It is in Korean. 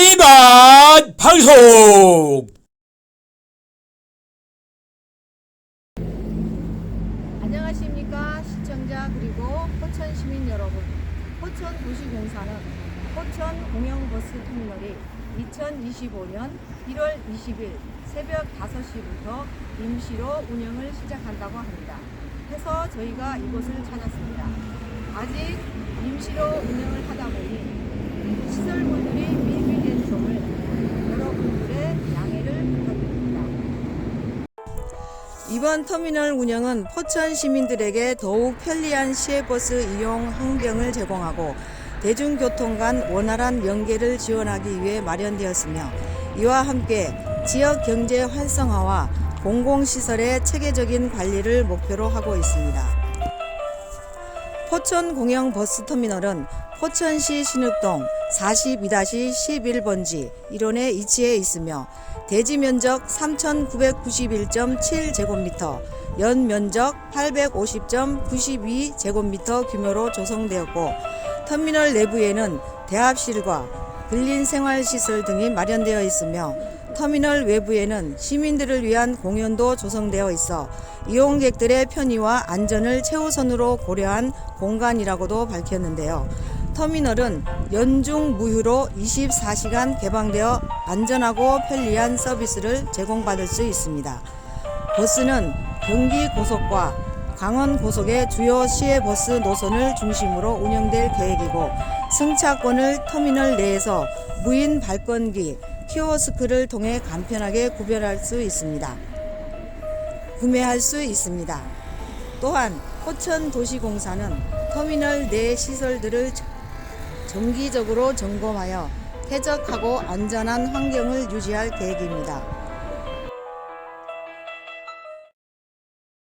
일반 방송 안녕하십니까 시청자 그리고 포천 시민 여러분 포천 도시공사는 포천 공영버스 터미널이 2025년 1월 20일 새벽 5시부터 임시로 운영을 시작한다고 합니다. 해서 저희가 이곳을 찾았습니다. 아직 임시로 운영을 하다 보니 시설물들이 미비된 점을 여러분들의 양해를 부탁드립니다. 이번 터미널 운영은 포천 시민들에게 더욱 편리한 시외버스 이용 환경을 제공하고 대중교통 간 원활한 연계를 지원하기 위해 마련되었으며 이와 함께 지역 경제 활성화와 공공시설의 체계적인 관리를 목표로 하고 있습니다. 포천 공영 버스 터미널은 포천시 신읍동 42-11번지 1원에 위치해 있으며 대지 면적 3,991.7제곱미터, 연 면적 850.92제곱미터 규모로 조성되었고 터미널 내부에는 대합실과 근린 생활시설 등이 마련되어 있으며 터미널 외부에는 시민들을 위한 공연도 조성되어 있어 이용객들의 편의와 안전을 최우선으로 고려한 공간이라고도 밝혔는데요. 터미널은 연중 무휴로 24시간 개방되어 안전하고 편리한 서비스를 제공받을 수 있습니다. 버스는 경기 고속과 강원 고속의 주요 시외 버스 노선을 중심으로 운영될 계획이고 승차권을 터미널 내에서 무인 발권기, 키오스크를 통해 간편하게 구별할 수 있습니다. 구매할 수 있습니다. 또한 포천도시공사는 터미널 내 시설들을 정기적으로 점검하여 쾌적하고 안전한 환경을 유지할 계획입니다.